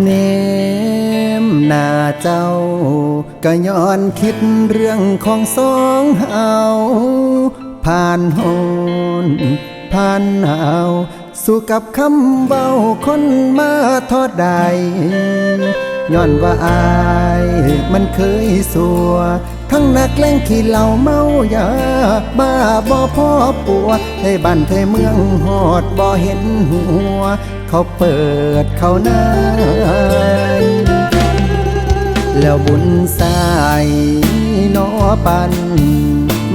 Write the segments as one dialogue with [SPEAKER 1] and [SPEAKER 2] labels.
[SPEAKER 1] เนมหน้าเจ้า ก็ย้อนคิดเรื่องของสองเฮาผ่านโหนผ่านหนาวสู่กับคำเบาคนมาทอดใดย้อนว่าอายมันเคยสัว ทั้งนักเล่งขี้เหล่าเมายาบ้าบ่พ่อปัวให้บ้านไทยเมืองหอดบ่เห็นหัว เขาเปิดเขาน้าแล้วบุญสายนอปัน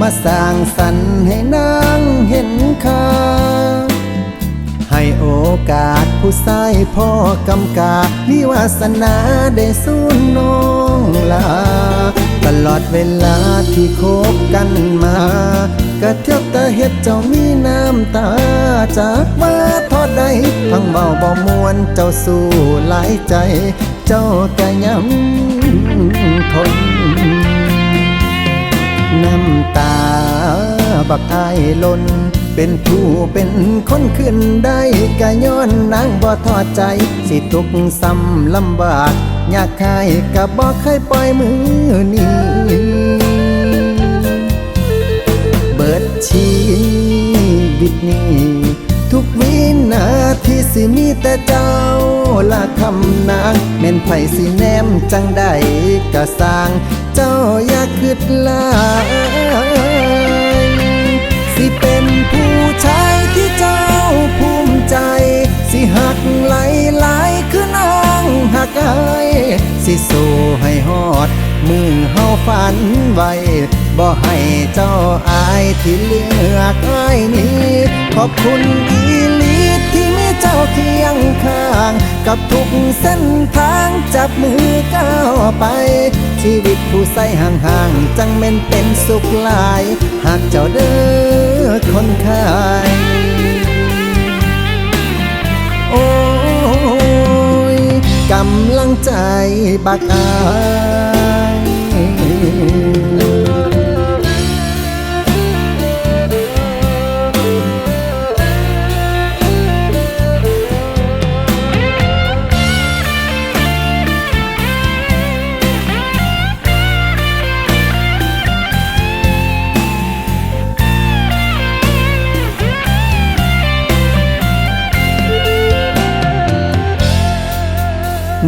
[SPEAKER 1] มาสร้างสรรค์ให้นางเห็นค่าให้โอกาสผู้ชายพ่อกำกาวิวาสนาได้สู้น้องลา ตลอดเวลาที่คบกันมาก็เทียบต่เฮ็ดเจ้ามีน้ำตา จากมาทอดใดทั้งเบาบ่มวนเจ้าสู้หลายใจ เจ้าก็ยังทน น้ำตาบักอายลนเป็นผู้เป็นคนขึ้นได้กะย้อนนางบ่ทอดใจ สิทุกซ้ำลำบาก อยากคายกะบ่เคยปล่อยมือนี้ นี้ทุกวินาทีสิมีแต่เจ้าละคำนางเม่นไผสิแนมจังใดกะสร้าง เจ้าอย่าคิดลายสิเป็นผู้ชายที่เจ้าภูมิใจ สิหักไหลไหลคือนางหักไอสิสู้ให้ฮอดมือเฮาฝันไว้ บ่ให้เจ้าอายที่เลือกอายนี้ ขอบคุณอีลีที่มีเจ้าเคียงข้าง กับทุกเส้นทางจับมือก้าวไป ชีวิตผู้ใส่ห่างๆจังเม่นเป็นสุขหลาย หากเจ้าเด้อคนขายโอ้ยกำลังใจบักอาย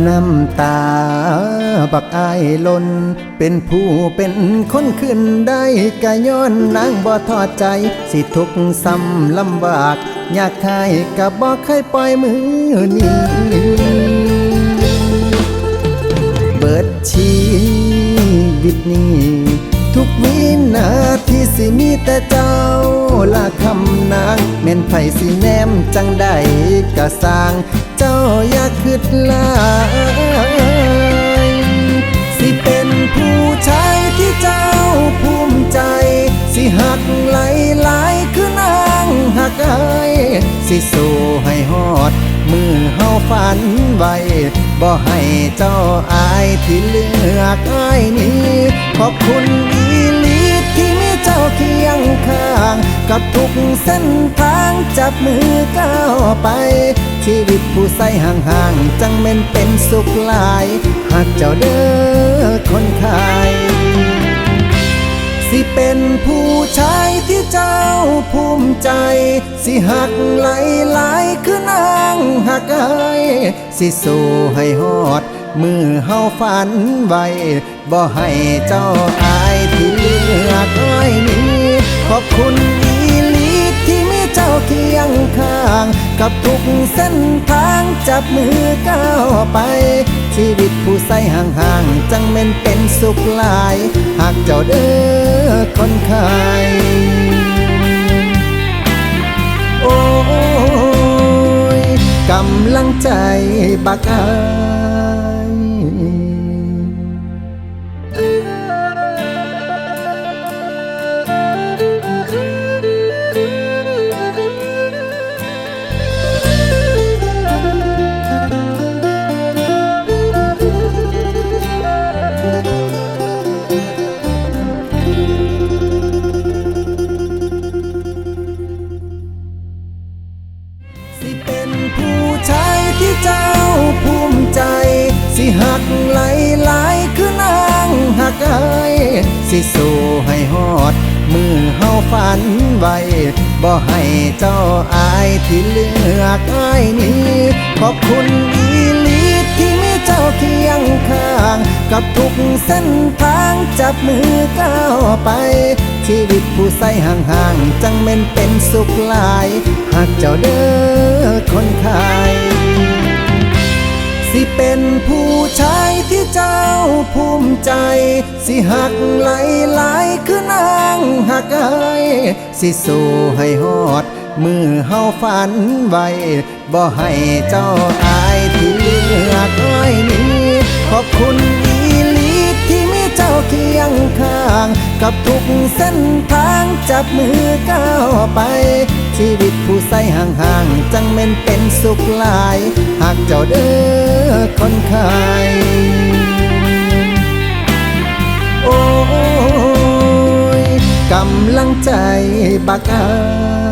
[SPEAKER 1] น้ำตาบักอายลน เป็นผู้เป็นคนขึ้นได้กะย้อนนางบ่ทอดใจ สิทุกซ้ำลำบาก อยากคายกะบ่เคยปล่อยมือนี้เบิดชีวิตนี้ ทุกวินาที สิมีแต่เจ้าละคำนางเม่นไผสิแนมจังใดกะสร้าง เจ้าอย่าคิดลายสิเป็นผู้ชายที่เจ้าภูมิใจ สิหักไหลไหลายคือนางหักอายสิสู้ให้ฮอด มือเฮาฝันไว้บ่ให้เจ้าอายที่เลือกอายนี้ขอบคุณ คียงข้าง กับทุกเส้นทางจับมือก้าวไป ชีวิตผู้ใส่ห่างๆจังเม่นเป็นสุขหลายหากเจ้าเด้อคนขายสิเป็นผู้ชายที่เจ้าภูมิใจ สิหักไหลไหลคือนางหักอยสิสู้ให้ฮอด มือเฮาฝันไว้บ่ให้เจ้าอาย ที่เลือกอ้ายนี้ขอบคุณอีลีที่มีเจ้าเคียงข้าง กับทุกเส้นทางจับมือก้าวไป ชีวิตผู้ใส่ห่างๆจังเม่นเป็นสุขหลาย หากเจ้าเด้อคนขายโอ้ยกำลังใจบักอา สิสู้ให้ฮอด มือเฮาฝันไว้บ่ให้เจ้าอายที่เลือกอายนี้ ขอบคุณอีลีที่มีเจ้าเคียงข้าง กับทุกเส้นทางจับมือก้าวไป ชีวิตผู้ใส่ห่างๆ จังเม่นเป็นสุขหลาย หากเจ้าเด้อคนไทย สิเป็นผู้ชายที่เจ้าภูมิใจ สิหักไหลไหลคือนางหักไอายสิสู้ให้ฮอด มือเฮาฝันไว้บ่ให้เจ้าอายที่เลือกอ้อยนี้ ขอบคุณอีลีที่มีเจ้าเคียงข้าง กับทุกเส้นทางจับมือก้าวไปชีวิตผู้ใส่ห่างๆ จังเม่นเป็นสุขหลาย หากเจ้าเด้อ คนไข้โอ้ยกำลังใจบักอาย